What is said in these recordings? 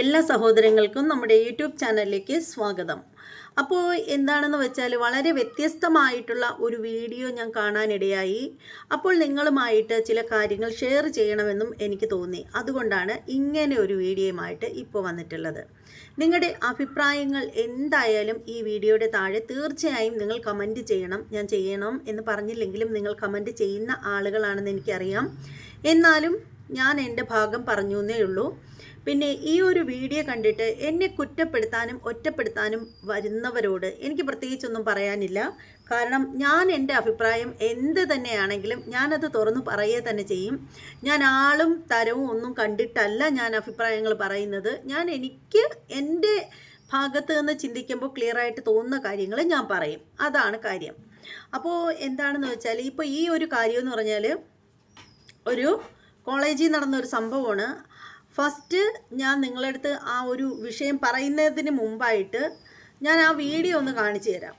എല്ലാ സഹോദരങ്ങൾക്കും നമ്മുടെ യൂട്യൂബ് ചാനലിലേക്ക് സ്വാഗതം. അപ്പോൾ എന്താണെന്ന് വെച്ചാൽ വളരെ വ്യത്യസ്തമായിട്ടുള്ള ഒരു വീഡിയോ ഞാൻ കാണാനിടയായി. അപ്പോൾ നിങ്ങളുമായിട്ട് ചില കാര്യങ്ങൾ ഷെയർ ചെയ്യണമെന്നും എനിക്ക് തോന്നി. അതുകൊണ്ടാണ് ഇങ്ങനെ ഒരു വീഡിയോയുമായിട്ട് ഇപ്പോൾ വന്നിട്ടുള്ളത്. നിങ്ങളുടെ അഭിപ്രായങ്ങൾ എന്തായാലും ഈ വീഡിയോയുടെ താഴെ തീർച്ചയായും നിങ്ങൾ കമന്റ് ചെയ്യണം. ഞാൻ ചെയ്യണം എന്ന് പറഞ്ഞില്ലെങ്കിലും നിങ്ങൾ കമന്റ് ചെയ്യുന്ന ആളുകളാണെന്ന് എനിക്കറിയാം. എന്നാലും ഞാൻ എന്റെ ഭാഗം പറഞ്ഞു എന്നേ ഉള്ളൂ. പിന്നെ ഈ ഒരു വീഡിയോ കണ്ടിട്ട് എന്നെ കുറ്റപ്പെടുത്താനും ഒറ്റപ്പെടുത്താനും വരുന്നവരോട് എനിക്ക് പ്രത്യേകിച്ചൊന്നും പറയാനില്ല. കാരണം ഞാൻ എന്റെ അഭിപ്രായം എന്ത് തന്നെയാണെങ്കിലും ഞാനത് തുറന്നു പറയുക തന്നെ ചെയ്യും. ഞാൻ ആളും തരവും ഒന്നും കണ്ടിട്ടല്ല ഞാൻ അഭിപ്രായങ്ങൾ പറയുന്നത്. ഞാൻ എനിക്ക് എന്റെ ഭാഗത്ത് നിന്ന് ചിന്തിക്കുമ്പോൾ ക്ലിയറായിട്ട് തോന്നുന്ന കാര്യങ്ങൾ ഞാൻ പറയും. അതാണ് കാര്യം. അപ്പോൾ എന്താണെന്ന് വെച്ചാൽ ഇപ്പോൾ ഈ ഒരു കാര്യം എന്ന് പറഞ്ഞാൽ ഒരു കോളേജിൽ നടന്ന ഒരു സംഭവമാണ്. ഫസ്റ്റ് ഞാൻ നിങ്ങളുടെ അടുത്ത് ആ ഒരു വിഷയം പറയുന്നതിന് മുമ്പായിട്ട് ഞാൻ ആ വീഡിയോ ഒന്ന് കാണിച്ചു തരാം.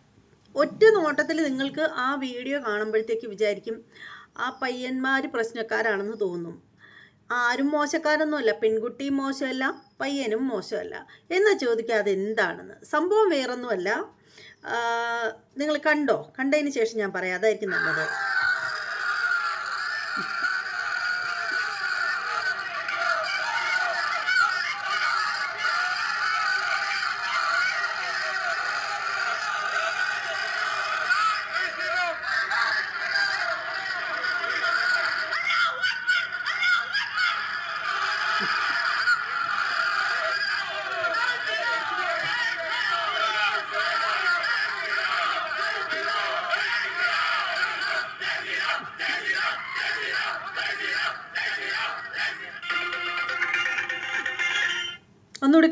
ഒറ്റ നോട്ടത്തിൽ നിങ്ങൾക്ക് ആ വീഡിയോ കാണുമ്പോഴത്തേക്ക് വിചാരിക്കും ആ പയ്യന്മാർ പ്രശ്നക്കാരാണെന്ന് തോന്നും. ആരും മോശക്കാരൊന്നുമല്ല പെൺകുട്ടിയും മോശമല്ല പയ്യനും മോശമല്ല. എന്ന് ചോദിക്കാതെ എന്താണെന്ന് സംഭവം വേറൊന്നുമല്ല. നിങ്ങൾ കണ്ടോ? കണ്ടതിന് ശേഷം ഞാൻ പറയാം അതായിരിക്കും നല്ലത്.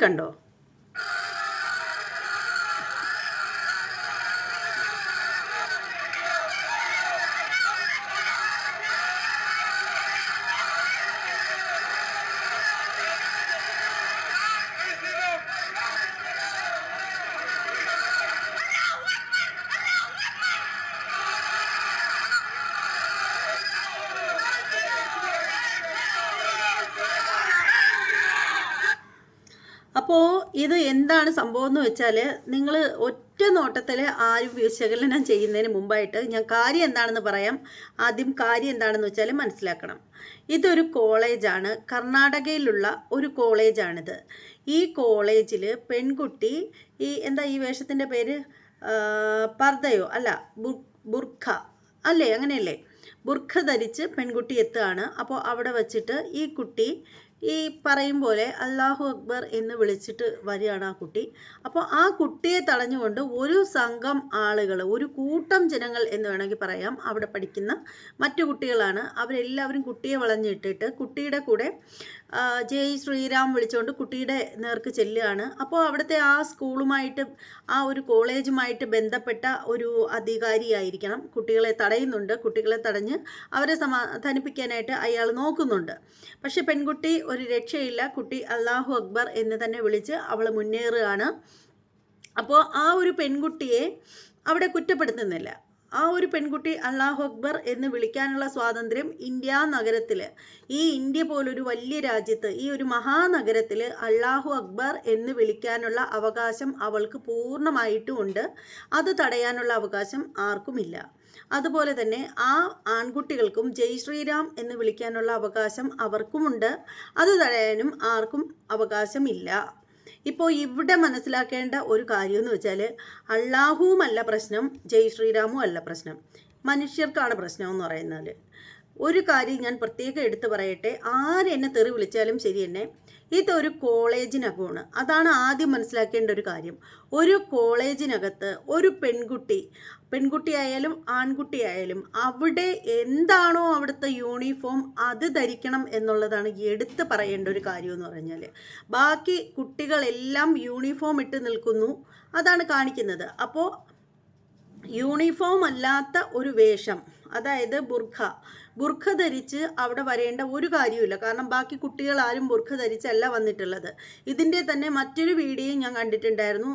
കണ്ടോ? അപ്പോൾ ഇത് എന്താണ് സംഭവം എന്ന് വെച്ചാൽ നിങ്ങൾ ഒറ്റ നോട്ടത്തിൽ ആരും വിശകലനം ചെയ്യുന്നതിന് മുമ്പായിട്ട് ഞാൻ കാര്യം എന്താണെന്ന് പറയാം. ആദ്യം കാര്യം എന്താണെന്ന് വെച്ചാൽ മനസ്സിലാക്കണം. ഇതൊരു കോളേജാണ്. കർണാടകയിലുള്ള ഒരു കോളേജാണിത്. ഈ കോളേജിൽ പെൺകുട്ടി ഈ എന്താ ഈ വേഷത്തിന്റെ പേര്? പർദയോ അല്ല ബുർ ബുർഖ. അല്ലേ? അങ്ങനെയല്ലേ? ബുർഖ ധരിച്ച് പെൺകുട്ടി എത്തുകയാണ്. അപ്പോൾ അവിടെ വച്ചിട്ട് ഈ കുട്ടി ഈ പറയും പോലെ അള്ളാഹു അക്ബർ എന്ന് വിളിച്ചിട്ട് വരികയാണ് ആ കുട്ടി. അപ്പോൾ ആ കുട്ടിയെ തടഞ്ഞുകൊണ്ട് ഒരു സംഘം ആളുകൾ ഒരു കൂട്ടം ജനങ്ങൾ എന്ന് വേണമെങ്കിൽ പറയാം അവിടെ പഠിക്കുന്ന മറ്റു കുട്ടികളാണ്. അവരെല്ലാവരും കുട്ടിയെ വളഞ്ഞിട്ടിട്ട് കുട്ടിയുടെ കൂടെ ജയ് ശ്രീരാം വിളിച്ചുകൊണ്ട് കുട്ടിയുടെ നേർക്ക് ചെല്ലുകയാണ്. അപ്പോൾ അവിടുത്തെ ആ സ്കൂളുമായിട്ട് ആ ഒരു കോളേജുമായിട്ട് ബന്ധപ്പെട്ട ഒരു അധികാരിയായിരിക്കണം. കുട്ടികളെ തടയുന്നുണ്ട്. കുട്ടികളെ തടഞ്ഞ് അവരെ സമാധാനിപ്പിക്കാനായിട്ട് അയാൾ നോക്കുന്നുണ്ട്. പക്ഷെ പെൺകുട്ടി ഒരു രക്ഷയില്ല. കുട്ടി അള്ളാഹു അക്ബർ എന്ന് തന്നെ വിളിച്ച് അവൾ മുന്നേറുകയാണ്. അപ്പോൾ ആ ഒരു പെൺകുട്ടിയെ അവിടെ കുറ്റപ്പെടുത്തുന്നില്ല. ആ ഒരു പെൺകുട്ടി അള്ളാഹു അക്ബർ എന്ന് വിളിക്കാനുള്ള സ്വാതന്ത്ര്യം ഇന്ത്യ നഗരത്തിൽ ഈ ഇന്ത്യ പോലൊരു വലിയ രാജ്യത്ത് ഈ ഒരു മഹാനഗരത്തിൽ അള്ളാഹു അക്ബർ എന്ന് വിളിക്കാനുള്ള അവകാശം അവൾക്ക് പൂർണമായിട്ടും ഉണ്ട്. അത് തടയാനുള്ള അവകാശം ആർക്കുമില്ല. അതുപോലെ തന്നെ ആ ആൺകുട്ടികൾക്കും ജയ് ശ്രീറാം എന്ന് വിളിക്കാനുള്ള അവകാശം അവർക്കുമുണ്ട്. അത് തടയാനും ആർക്കും അവകാശമില്ല. ഇപ്പോൾ ഇവിടെ മനസ്സിലാക്കേണ്ട ഒരു കാര്യം എന്ന് വെച്ചാൽ അള്ളാഹുവുമല്ല പ്രശ്നം ജയ് ശ്രീരാമും അല്ല പ്രശ്നം. മനുഷ്യർക്കാണ് പ്രശ്നം എന്ന് പറയുന്നത്. ഒരു കാര്യം ഞാൻ പ്രത്യേകം എടുത്തു പറയട്ടെ. ആരെന്നെ തെറി വിളിച്ചാലും ശരി തന്നെ ഇതൊരു കോളേജിനകമാണ്. അതാണ് ആദ്യം മനസ്സിലാക്കേണ്ട ഒരു കാര്യം. ഒരു കോളേജിനകത്ത് ഒരു പെൺകുട്ടി പെൺകുട്ടിയായാലും ആൺകുട്ടിയായാലും അവിടെ എന്താണോ അവിടുത്തെ യൂണിഫോം അത് ധരിക്കണം എന്നുള്ളതാണ് എടുത്ത് പറയേണ്ട ഒരു കാര്യം എന്ന് പറഞ്ഞാൽ ബാക്കി കുട്ടികളെല്ലാം യൂണിഫോം ഇട്ട് നിൽക്കുന്നു. അതാണ് കാണിക്കുന്നത്. അപ്പോൾ യൂണിഫോം അല്ലാത്ത ഒരു വേഷം അതായത് ബുർഖ. ബുർഖ ധരിച്ച് അവിടെ വരേണ്ട ഒരു കാര്യമില്ല കാരണം ബാക്കി കുട്ടികൾ ആരും ബുർഖ ധരിച്ചല്ല വന്നിട്ടുള്ളത്. ഇതിന്റെ തന്നെ മറ്റൊരു വീഡിയോ ഞാൻ കണ്ടിട്ടുണ്ടായിരുന്നു.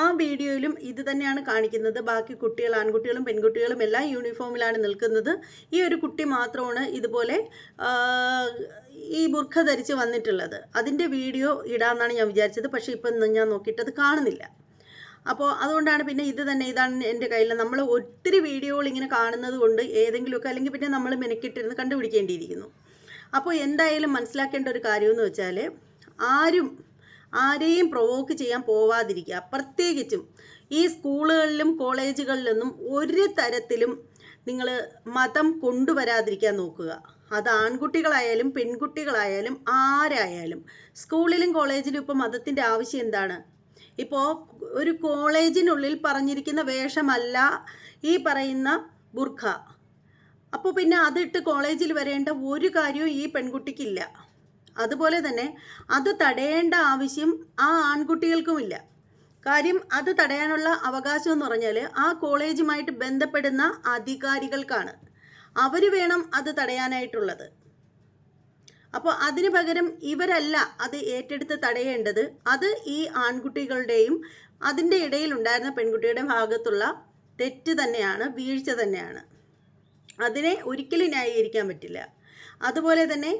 ആ വീഡിയോയിലും ഇത് തന്നെയാണ് കാണിക്കുന്നത്. ബാക്കി കുട്ടികൾ ആൺകുട്ടികളും പെൺകുട്ടികളും എല്ലാം യൂണിഫോമിലാണ് നിൽക്കുന്നത്. ഈ ഒരു കുട്ടി മാത്രമാണ് ഇതുപോലെ ഈ ബുർഖ ധരിച്ച് വന്നിട്ടുള്ളത്. അതിന്റെ വീഡിയോ ഇടാമെന്നാണ് ഞാൻ വിചാരിച്ചത്. പക്ഷേ ഇപ്പം ഞാൻ നോക്കിയിട്ട് അത് കാണുന്നില്ല. അപ്പോൾ അതുകൊണ്ടാണ് പിന്നെ ഇത് തന്നെ ഇതാണ് എന്റെ കയ്യിൽ നമ്മൾ ഒത്തിരി വീഡിയോകൾ ഇങ്ങനെ കാണുന്നത് കൊണ്ട് ഏതെങ്കിലുമൊക്കെ അല്ലെങ്കിൽ പിന്നെ നമ്മൾ മെനക്കിട്ടിരുന്ന് കണ്ടുപിടിക്കേണ്ടിയിരിക്കുന്നു. അപ്പോൾ എന്തായാലും മനസ്സിലാക്കേണ്ട ഒരു കാര്യമെന്ന് വെച്ചാൽ ആരും ആരെയും പ്രൊവോക്ക് ചെയ്യാൻ പോവാതിരിക്കുക. പ്രത്യേകിച്ചും ഈ സ്കൂളുകളിലും കോളേജുകളിലൊന്നും ഒരു തരത്തിലും നിങ്ങൾ മതം കൊണ്ടുവരാതിരിക്കാൻ നോക്കുക. അത് ആൺകുട്ടികളായാലും പെൺകുട്ടികളായാലും ആരായാലും സ്കൂളിലും കോളേജിലും ഇപ്പോൾ മതത്തിന്റെ ആവശ്യം എന്താണ്? ഇപ്പോൾ ഒരു കോളേജിനുള്ളിൽ പറഞ്ഞിരിക്കുന്ന വേഷമല്ല ഈ പറയുന്ന ബുർഖ. അപ്പോൾ പിന്നെ അതിട്ട് കോളേജിൽ വരേണ്ട ഒരു കാര്യവും ഈ പെൺകുട്ടിക്കില്ല. അതുപോലെ തന്നെ അത് തടയേണ്ട ആവശ്യം ആ ആൺകുട്ടികൾക്കുമില്ല. കാര്യം അത് തടയാനുള്ള അവകാശം എന്ന് പറഞ്ഞാൽ ആ കോളേജുമായിട്ട് ബന്ധപ്പെടുന്ന അധികാരികൾക്കാണ്. അവർ വേണം അത് തടയാനായിട്ടുള്ളത്. അപ്പോൾ അതിന് പകരം ഇവരല്ല അത് ഏറ്റെടുത്ത് തടയേണ്ടത്. അത് ഈ ആൺകുട്ടികളുടെയും അതിന്റെ ഇടയിൽ ഉണ്ടായിരുന്ന പെൺകുട്ടിയുടെ ഭാഗത്തുള്ള തെറ്റ് തന്നെയാണ് വീഴ്ച തന്നെയാണ്. അതിനെ ഒരിക്കലും ന്യായീകരിക്കാൻ പറ്റില്ല. അതുപോലെ തന്നെ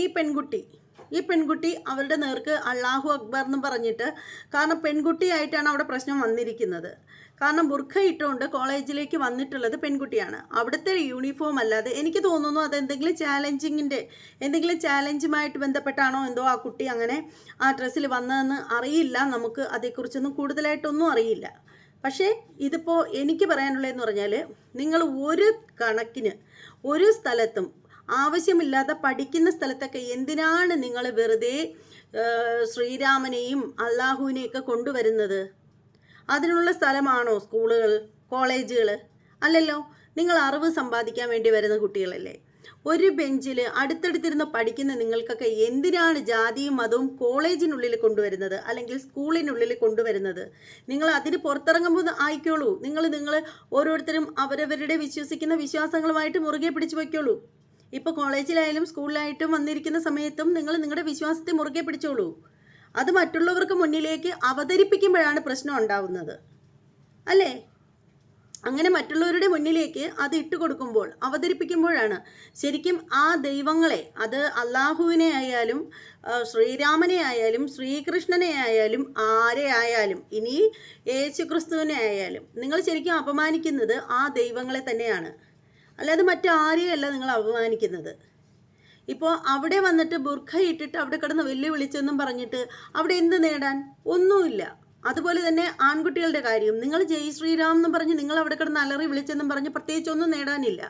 ഈ പെൺകുട്ടി ഈ പെൺകുട്ടി അവരുടെ നേർക്ക് അള്ളാഹു അക്ബർ എന്ന് പറഞ്ഞിട്ട് കാരണം പെൺകുട്ടിയായിട്ടാണ് അവിടെ പ്രശ്നം വന്നിരിക്കുന്നത്. കാരണം ബുർഖ ഇട്ടുകൊണ്ട് കോളേജിലേക്ക് വന്നിട്ടുള്ളത് പെൺകുട്ടിയാണ്. അവിടുത്തെ യൂണിഫോം അല്ലാതെ എനിക്ക് തോന്നുന്നു അത് എന്തെങ്കിലും ചാലഞ്ചിങ്ങിന്റെ എന്തെങ്കിലും ചാലഞ്ചുമായിട്ട് ബന്ധപ്പെട്ടാണോ എന്തോ ആ കുട്ടി അങ്ങനെ ആ ഡ്രസ്സിൽ വന്നതെന്ന് അറിയില്ല. നമുക്ക് അതേക്കുറിച്ചൊന്നും കൂടുതലായിട്ടൊന്നും അറിയില്ല. പക്ഷേ ഇതിപ്പോൾ എനിക്ക് പറയാനുള്ളതെന്ന് പറഞ്ഞാൽ നിങ്ങൾ ഒരു കണക്കിന് ഒരു സ്ഥലത്തും ആവശ്യമില്ലാതെ പഠിക്കുന്ന സ്ഥലത്തൊക്കെ എന്തിനാണ് നിങ്ങൾ വെറുതെ ശ്രീരാമനെയും അള്ളാഹുവിനെയൊക്കെ കൊണ്ടുവരുന്നത്? അതിനുള്ള സ്ഥലമാണോ സ്കൂളുകൾ കോളേജുകൾ? അല്ലല്ലോ നിങ്ങൾ അറിവ് സമ്പാദിക്കാൻ വേണ്ടി വരുന്ന കുട്ടികളല്ലേ. ഒരു ബെഞ്ചിൽ അടുത്തടുത്തിരുന്ന് പഠിക്കുന്ന നിങ്ങൾക്കൊക്കെ എന്തിനാണ് ജാതിയും മതവും കോളേജിനുള്ളിൽ കൊണ്ടുവരുന്നത് അല്ലെങ്കിൽ സ്കൂളിനുള്ളിൽ കൊണ്ടുവരുന്നത്? നിങ്ങൾ അതിന് പുറത്തിറങ്ങുമ്പോൾ ആയിക്കോളൂ. നിങ്ങൾ നിങ്ങൾ ഓരോരുത്തരും അവരവരുടെ വിശ്വസിക്കുന്ന വിശ്വാസങ്ങളുമായിട്ട് മുറുകെ പിടിച്ചു വയ്ക്കോളൂ. ഇപ്പോൾ കോളേജിലായാലും സ്കൂളിലായിട്ടും വന്നിരിക്കുന്ന സമയത്തും നിങ്ങൾ നിങ്ങളുടെ വിശ്വാസത്തെ മുറുകെ പിടിച്ചോളൂ. അത് മറ്റുള്ളവർക്ക് മുന്നിലേക്ക് അവതരിപ്പിക്കുമ്പോഴാണ് പ്രശ്നം ഉണ്ടാവുന്നത്. അല്ലേ? അങ്ങനെ മറ്റുള്ളവരുടെ മുന്നിലേക്ക് അത് ഇട്ട് കൊടുക്കുമ്പോൾ അവതരിപ്പിക്കുമ്പോഴാണ് ശരിക്കും ആ ദൈവങ്ങളെ അത് അള്ളാഹുവിനെ ആയാലും ശ്രീരാമനെ ആയാലും ശ്രീകൃഷ്ണനെ ആയാലും ആരെ ആയാലും ഇനി യേശുക്രിസ്തുവിനെ ആയാലും നിങ്ങൾ ശരിക്കും അപമാനിക്കുന്നത് ആ ദൈവങ്ങളെ തന്നെയാണ്. അല്ലാതെ മറ്റാരെയല്ല നിങ്ങൾ അപമാനിക്കുന്നത്. ഇപ്പോൾ അവിടെ വന്നിട്ട് ബുർഖ ഇട്ടിട്ട് അവിടെ കിടന്ന് വെല്ലുവിളിച്ചെന്നും പറഞ്ഞിട്ട് അവിടെ എന്ത് നേടാൻ? ഒന്നുമില്ല. അതുപോലെ തന്നെ ആൺകുട്ടികളുടെ കാര്യം. നിങ്ങൾ ജയ് ശ്രീരാം എന്ന് പറഞ്ഞ് നിങ്ങൾ അവിടെ കിടന്ന് അലറി വിളിച്ചെന്നും പറഞ്ഞ് പ്രത്യേകിച്ച് ഒന്നും നേടാനില്ല.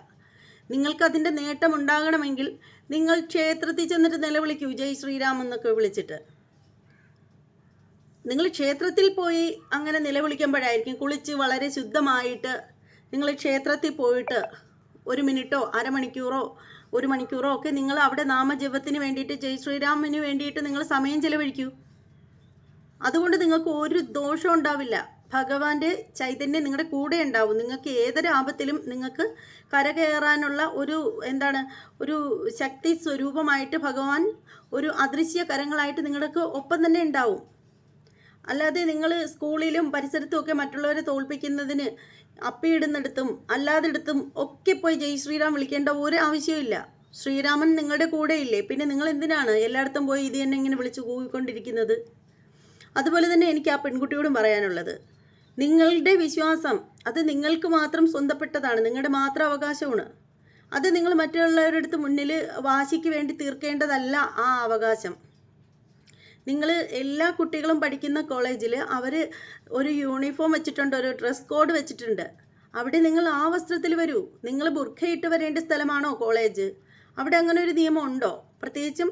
നിങ്ങൾക്ക് അതിന്റെ നേട്ടം ഉണ്ടാകണമെങ്കിൽ നിങ്ങൾ ക്ഷേത്രത്തിൽ ചെന്നിട്ട് നിലവിളിക്കൂ ജയ് ശ്രീരാം എന്നൊക്കെ വിളിച്ചിട്ട്. നിങ്ങൾ ക്ഷേത്രത്തിൽ പോയി അങ്ങനെ നിലവിളിക്കുമ്പോഴായിരിക്കും കുളിച്ച് വളരെ ശുദ്ധമായിട്ട് നിങ്ങൾ ക്ഷേത്രത്തിൽ പോയിട്ട് ഒരു മിനിറ്റോ അരമണിക്കൂറോ ഒരു മണിക്കൂറോ ഒക്കെ നിങ്ങൾ അവിടെ നാമജപത്തിന് വേണ്ടിയിട്ട് ജയ് ശ്രീരാമിന് വേണ്ടിയിട്ട് നിങ്ങൾ സമയം ചെലവഴിക്കൂ. അതുകൊണ്ട് നിങ്ങൾക്ക് ഒരു ദോഷവും ഉണ്ടാവില്ല. ഭഗവാന്റെ ചൈതന്യം നിങ്ങളുടെ കൂടെ ഉണ്ടാവും. നിങ്ങൾക്ക് ഏതൊരു ആപത്തിലും നിങ്ങൾക്ക് കരകയറാനുള്ള ഒരു എന്താണ് ഒരു ശക്തി സ്വരൂപമായിട്ട് ഭഗവാൻ ഒരു അദൃശ്യ കരങ്ങളായിട്ട് നിങ്ങൾക്ക് ഒപ്പം തന്നെ ഉണ്ടാവും. അല്ലാതെ നിങ്ങൾ സ്കൂളിലും പരിസരത്തും ഒക്കെ മറ്റുള്ളവരെ തോൽപ്പിക്കുന്നതിന് അപ്പിയിടുന്നിടത്തും അല്ലാതിടത്തും ഒക്കെ പോയി ജയ് ശ്രീറാം വിളിക്കേണ്ട ഒരു ആവശ്യമില്ല ശ്രീരാമൻ നിങ്ങളുടെ കൂടെ ഇല്ലേ പിന്നെ നിങ്ങൾ എന്തിനാണ് എല്ലായിടത്തും പോയി ഇത് തന്നെ ഇങ്ങനെ വിളിച്ചു കൂവിക്കൊണ്ടിരിക്കുന്നത്? അതുപോലെ തന്നെ എനിക്ക് ആ പെൺകുട്ടിയോടും പറയാനുള്ളത്. നിങ്ങളുടെ വിശ്വാസം അത് നിങ്ങൾക്ക് മാത്രം സ്വന്തപ്പെട്ടതാണ്. നിങ്ങളുടെ മാത്രം അവകാശമാണ്. അത് നിങ്ങൾ മറ്റുള്ളവരുടെ അടുത്ത് മുന്നിൽ വാശിക്ക് വേണ്ടി തീർക്കേണ്ടതല്ല ആ അവകാശം. നിങ്ങൾ എല്ലാ കുട്ടികളും പഠിക്കുന്ന കോളേജിൽ അവർ ഒരു യൂണിഫോം വെച്ചിട്ടുണ്ട് ഒരു ഡ്രസ് കോഡ് വെച്ചിട്ടുണ്ട്. അവിടെ നിങ്ങൾ ആ വസ്ത്രത്തിൽ വരൂ. നിങ്ങൾ ബുർഖയിട്ട് വരേണ്ട സ്ഥലമാണോ കോളേജ്? അവിടെ അങ്ങനെ ഒരു നിയമം ഉണ്ടോ? പ്രത്യേകിച്ചും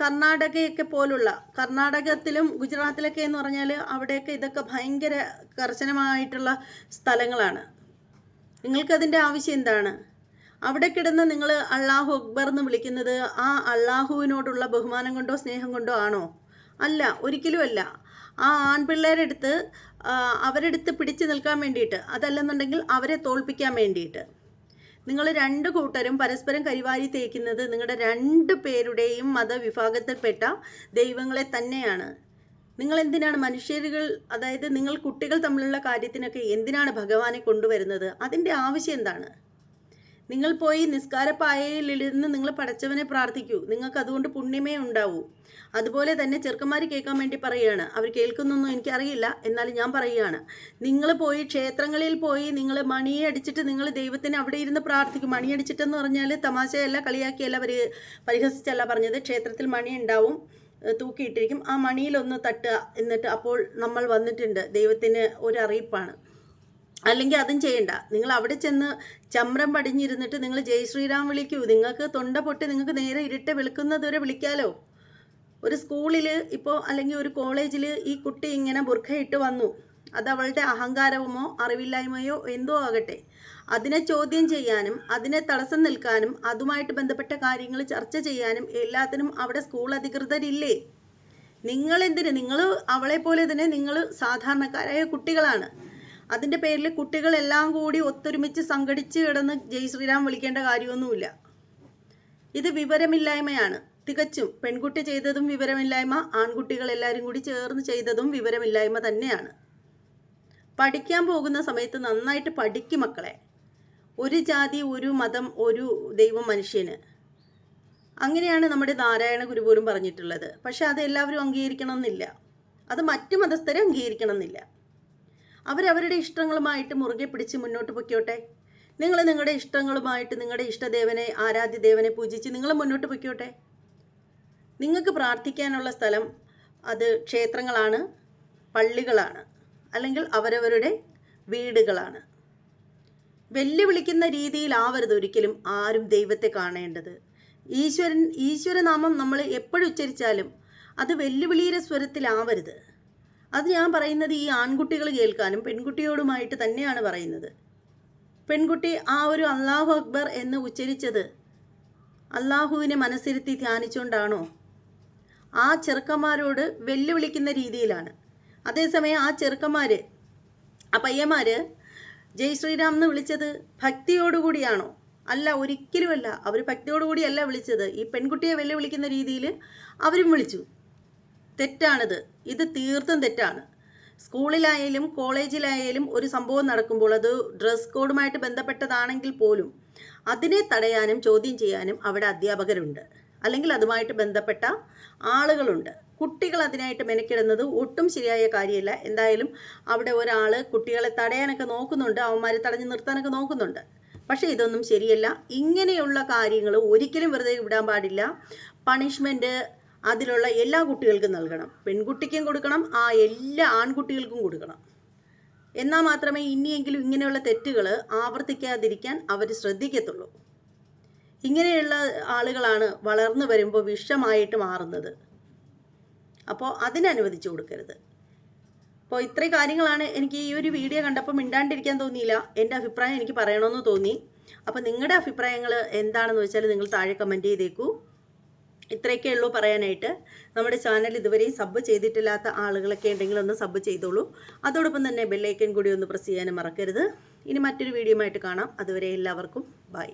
കർണാടകയൊക്കെ പോലുള്ള കർണാടകത്തിലും ഗുജറാത്തിലൊക്കെ എന്ന് പറഞ്ഞാൽ അവിടെയൊക്കെ ഇതൊക്കെ ഭയങ്കര കർശനമായിട്ടുള്ള സ്ഥലങ്ങളാണ്. നിങ്ങൾക്കതിന്റെ ആവശ്യം എന്താണ്? അവിടെ കിടന്ന് നിങ്ങൾ അള്ളാഹു അക്ബർ എന്ന് വിളിക്കുന്നത് ആ അള്ളാഹുവിനോടുള്ള ബഹുമാനം കൊണ്ടോ സ്നേഹം കൊണ്ടോ ആണോ? അല്ല ഒരിക്കലും അല്ല. ആ ആൺപിള്ളേരെ അടുത്ത് ആ, അവരെടുത്ത് പിടിച്ചു നിൽക്കാൻ വേണ്ടിയിട്ട് അതല്ലെന്നുണ്ടെങ്കിൽ അവരെ തോൽപ്പിക്കാൻ വേണ്ടിയിട്ട്. നിങ്ങൾ രണ്ട് കൂട്ടരും പരസ്പരം കരിവാരി തേക്കുന്നത് നിങ്ങളുടെ രണ്ട് പേരുടെയും മതവിഭാഗത്തിൽപ്പെട്ട ദൈവങ്ങളെ തന്നെയാണ്. നിങ്ങൾ എന്തിനാണ് മനുഷ്യരുകൾ അതായത് നിങ്ങൾ കുട്ടികൾ തമ്മിലുള്ള കാര്യത്തിനൊക്കെ എന്തിനാണ് ഭഗവാനെ കൊണ്ടുവരുന്നത്? അതിന്റെ ആവശ്യം എന്താണ്? നിങ്ങൾ പോയി നിസ്കാരപ്പായയിലിരുന്ന് നിങ്ങൾ പടച്ചവനെ പ്രാർത്ഥിക്കൂ. നിങ്ങൾക്ക് അതുകൊണ്ട് പുണ്യമേ ഉണ്ടാവൂ. അതുപോലെ തന്നെ ചെറുക്കന്മാർ കേൾക്കാൻ വേണ്ടി പറയുകയാണ്. അവർ കേൾക്കുന്നൊന്നും എനിക്കറിയില്ല. എന്നാലും ഞാൻ പറയുകയാണ്. നിങ്ങൾ പോയി ക്ഷേത്രങ്ങളിൽ പോയി നിങ്ങൾ മണിയടിച്ചിട്ട് നിങ്ങൾ ദൈവത്തിന് അവിടെ ഇരുന്ന് പ്രാർത്ഥിക്കും. മണിയടിച്ചിട്ടെന്ന് പറഞ്ഞാൽ തമാശയല്ല കളിയാക്കിയല്ല അവർ പരിഹസിച്ചല്ല പറഞ്ഞത്. ക്ഷേത്രത്തിൽ മണി ഉണ്ടാവും തൂക്കിയിട്ടിരിക്കും. ആ മണിയിലൊന്ന് തട്ടുക. എന്നിട്ട് അപ്പോൾ നമ്മൾ വന്നിട്ടുണ്ട്. ദൈവത്തിന് ഒരു അറിയിപ്പാണ്. അല്ലെങ്കിൽ അതും ചെയ്യണ്ട. നിങ്ങൾ അവിടെ ചെന്ന് ചമ്രം പടിഞ്ഞിരുന്നിട്ട് നിങ്ങൾ ജയ് ശ്രീറാം വിളിക്കൂ. നിങ്ങൾക്ക് തൊണ്ട പൊട്ടി നിങ്ങൾക്ക് നേരെ ഇരുട്ട് വിളിക്കുന്നതുവരെ വിളിക്കാലോ. ഒരു സ്കൂളിൽ ഇപ്പോൾ അല്ലെങ്കിൽ ഒരു കോളേജിൽ ഈ കുട്ടി ഇങ്ങനെ ബുർഖയിട്ട് വന്നു. അത് അവളുടെ അഹങ്കാരവുമോ അറിവില്ലായ്മയോ എന്തോ ആകട്ടെ. അതിനെ ചോദ്യം ചെയ്യാനും അതിനെ തടസ്സം നിൽക്കാനും അതുമായിട്ട് ബന്ധപ്പെട്ട കാര്യങ്ങൾ ചർച്ച ചെയ്യാനും എല്ലാത്തിനും അവിടെ സ്കൂൾ അധികൃതരില്ലേ? നിങ്ങൾ എന്തിന്? നിങ്ങൾ അവളെ പോലെ തന്നെ നിങ്ങൾ സാധാരണക്കാരായ കുട്ടികളാണ്. അതിന്റെ പേരിൽ കുട്ടികളെല്ലാം കൂടി ഒത്തൊരുമിച്ച് സംഘടിച്ച് കിടന്ന് ജയ് ശ്രീരാം വിളിക്കേണ്ട കാര്യമൊന്നുമില്ല. ഇത് വിവരമില്ലായ്മയാണ്. തികച്ചും പെൺകുട്ടി ചെയ്തതും വിവരമില്ലായ്മ ആൺകുട്ടികൾ എല്ലാവരും കൂടി ചേർന്ന് ചെയ്തതും വിവരമില്ലായ്മ തന്നെയാണ്. പഠിക്കാൻ പോകുന്ന സമയത്ത് നന്നായിട്ട് പഠിക്കും മക്കളെ. ഒരു ജാതി ഒരു മതം ഒരു ദൈവം മനുഷ്യന്. അങ്ങനെയാണ് നമ്മുടെ നാരായണ ഗുരു പോലും പറഞ്ഞിട്ടുള്ളത്. പക്ഷെ അത് എല്ലാവരും അംഗീകരിക്കണം എന്നില്ല അത് മറ്റു മതസ്ഥരെ അംഗീകരിക്കണം എന്നില്ല അവരവരുടെ ഇഷ്ടങ്ങളുമായിട്ട് മുറുകെ പിടിച്ച് മുന്നോട്ട് പൊയ്ക്കോട്ടെ. നിങ്ങൾ നിങ്ങളുടെ ഇഷ്ടങ്ങളുമായിട്ട് നിങ്ങളുടെ ഇഷ്ടദേവനെ ആരാധ്യദേവനെ പൂജിച്ച് നിങ്ങൾ മുന്നോട്ട് പൊയ്ക്കോട്ടെ. നിങ്ങൾക്ക് പ്രാർത്ഥിക്കാനുള്ള സ്ഥലം അത് ക്ഷേത്രങ്ങളാണ് പള്ളികളാണ് അല്ലെങ്കിൽ അവരവരുടെ വീടുകളാണ്. വെല്ലുവിളിക്കുന്ന രീതിയിൽ രീതിയിലാവരുത് ഒരിക്കലും ആരും ദൈവത്തെ കാണേണ്ടത്. ഈശ്വരൻ ഈശ്വരനാമം നമ്മൾ എപ്പോഴും ഉച്ചരിച്ചാലും അത് വെല്ലുവിളിയുടെ സ്വരത്തിലാവരുത്. അത് ഞാൻ പറയുന്നത് ഈ ആൺകുട്ടികൾ കേൾക്കാനും പെൺകുട്ടിയോടുമായിട്ട് തന്നെയാണ് പറയുന്നത്. പെൺകുട്ടി ആ ഒരു അള്ളാഹു അക്ബർ എന്ന് ഉച്ചരിച്ചത് അള്ളാഹുവിനെ മനസ്സിരുത്തി ധ്യാനിച്ചുകൊണ്ടാണോ? ആ ചെറുക്കന്മാരോട് വെല്ലുവിളിക്കുന്ന രീതിയിലാണ്. അതേസമയം ആ ചെറുക്കന്മാർ ആ പയ്യന്മാർ ജയ് ശ്രീറാം എന്ന് വിളിച്ചത് ഭക്തിയോടുകൂടിയാണോ? അല്ല ഒരിക്കലുമല്ല. അവർ ഭക്തിയോടുകൂടിയല്ല വിളിച്ചത്. ഈ പെൺകുട്ടിയെ വെല്ലുവിളിക്കുന്ന രീതിയിൽ അവരും വിളിച്ചു. തെറ്റാണിത്. ഇത് തീർത്തും തെറ്റാണ്. സ്കൂളിലായാലും കോളേജിലായാലും ഒരു സംഭവം നടക്കുമ്പോൾ അത് ഡ്രസ് കോഡുമായിട്ട് ബന്ധപ്പെട്ടതാണെങ്കിൽ പോലും അതിനെ തടയാനും ചോദ്യം ചെയ്യാനും അവിടെ അധ്യാപകരുണ്ട്. അല്ലെങ്കിൽ അതുമായിട്ട് ബന്ധപ്പെട്ട ആളുകളുണ്ട്. കുട്ടികൾ അതിനായിട്ട് മെനക്കിടുന്നത് ഒട്ടും ശരിയായ കാര്യമല്ല. എന്തായാലും അവിടെ ഒരാൾ കുട്ടികളെ തടയാനൊക്കെ നോക്കുന്നുണ്ട്. അവന്മാരെ തടഞ്ഞു നിർത്താനൊക്കെ നോക്കുന്നുണ്ട്. പക്ഷേ ഇതൊന്നും ശരിയല്ല. ഇങ്ങനെയുള്ള കാര്യങ്ങൾ ഒരിക്കലും വെറുതെ വിടാൻ പാടില്ല. പണിഷ്മെന്റ് അതിലുള്ള എല്ലാ കുട്ടികൾക്കും നൽകണം. പെൺകുട്ടിക്കും കൊടുക്കണം ആ എല്ലാ ആൺകുട്ടികൾക്കും കൊടുക്കണം. എന്നാൽ മാത്രമേ ഇനിയെങ്കിലും ഇങ്ങനെയുള്ള തെറ്റുകൾ ആവർത്തിക്കാതിരിക്കാൻ അവർ ശ്രദ്ധിക്കത്തുള്ളൂ. ഇങ്ങനെയുള്ള ആളുകളാണ് വളർന്നു വരുമ്പോൾ വിഷമായിട്ട് മാറുന്നത്. അപ്പോൾ അതിനനുവദിച്ചു കൊടുക്കരുത്. അപ്പോൾ ഇത്രയും കാര്യങ്ങളാണ് എനിക്ക് ഈ ഒരു വീഡിയോ കണ്ടപ്പോൾ മിണ്ടാണ്ടിരിക്കാൻ തോന്നിയില്ല. എന്റെ അഭിപ്രായം എനിക്ക് പറയണമെന്ന് തോന്നി. അപ്പോൾ നിങ്ങളുടെ അഭിപ്രായങ്ങൾ എന്താണെന്ന് വെച്ചാൽ നിങ്ങൾ താഴെ കമന്റ് ചെയ്തേക്കൂ. ഇത്രയൊക്കെ ഉള്ളൂ പറയാനായിട്ട്. നമ്മുടെ ചാനൽ ഇതുവരെയും സബ് ചെയ്തിട്ടില്ലാത്ത ആളുകളൊക്കെ ഉണ്ടെങ്കിൽ ഒന്ന് സബ് ചെയ്തോളൂ. അതോടൊപ്പം തന്നെ ബെല്ലൈക്കൻ കൂടി ഒന്ന് പ്രസ് ചെയ്യാനും മറക്കരുത്. ഇനി മറ്റൊരു വീഡിയോ ആയിട്ട് കാണാം. അതുവരെ എല്ലാവർക്കും ബൈ